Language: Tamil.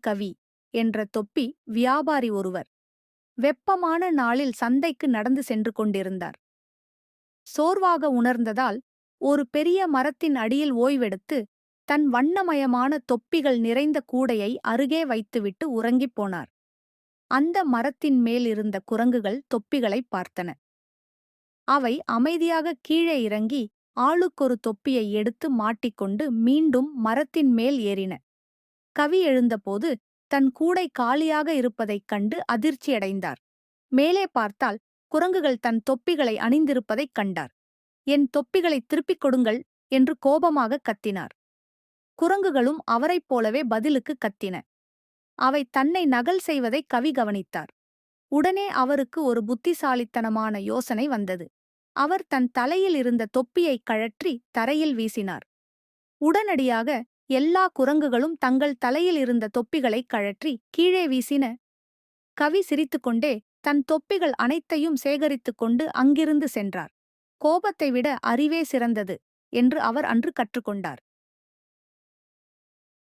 கவி என்ற தொப்பி வியாபாரி ஒருவர் வெப்பமான நாளில் சந்தைக்கு நடந்து சென்று கொண்டிருந்தார். சோர்வாக உணர்ந்ததால் ஒரு பெரிய மரத்தின் அடியில் ஓய்வெடுத்து தன் வண்ணமயமான தொப்பிகள் நிறைந்த கூடையை அருகே வைத்துவிட்டு உறங்கிப் போனார். அந்த மரத்தின் மேல் இருந்த குரங்குகள் தொப்பிகளைப் பார்த்தன. அவை அமைதியாக கீழே இறங்கி ஆளுக்கொரு தொப்பியை எடுத்து மாட்டிக்கொண்டு மீண்டும் மரத்தின் மேல் ஏறின. கவி எழுந்தபோது தன் கூடை காலியாக இருப்பதைக் கண்டு அதிர்ச்சியடைந்தார். மேலே பார்த்தால் குரங்குகள் தன் தொப்பிகளை அணிந்திருப்பதைக் கண்டார். என் தொப்பிகளை திருப்பிக் கொடுங்கள் என்று கோபமாக கத்தினார். குரங்குகளும் அவரைப் போலவே பதிலுக்கு கத்தின. அவை தன்னை நகல் செய்வதை கவி கவனித்தார். உடனே அவருக்கு ஒரு புத்திசாலித்தனமான யோசனை வந்தது. அவர் தன் தலையில் இருந்த தொப்பியைக் கழற்றி தரையில் வீசினார். உடனடியாக எல்லா குரங்குகளும் தங்கள் தலையில் இருந்த தொப்பிகளைக் கழற்றி கீழே வீசின. கவி சிரித்துக்கொண்டே தன் தொப்பிகள் அனைத்தையும் சேகரித்துக் கொண்டு அங்கிருந்து சென்றார். கோபத்தை விட அறிவே சிறந்தது என்று அவர் அன்று கற்றுக்கொண்டார்.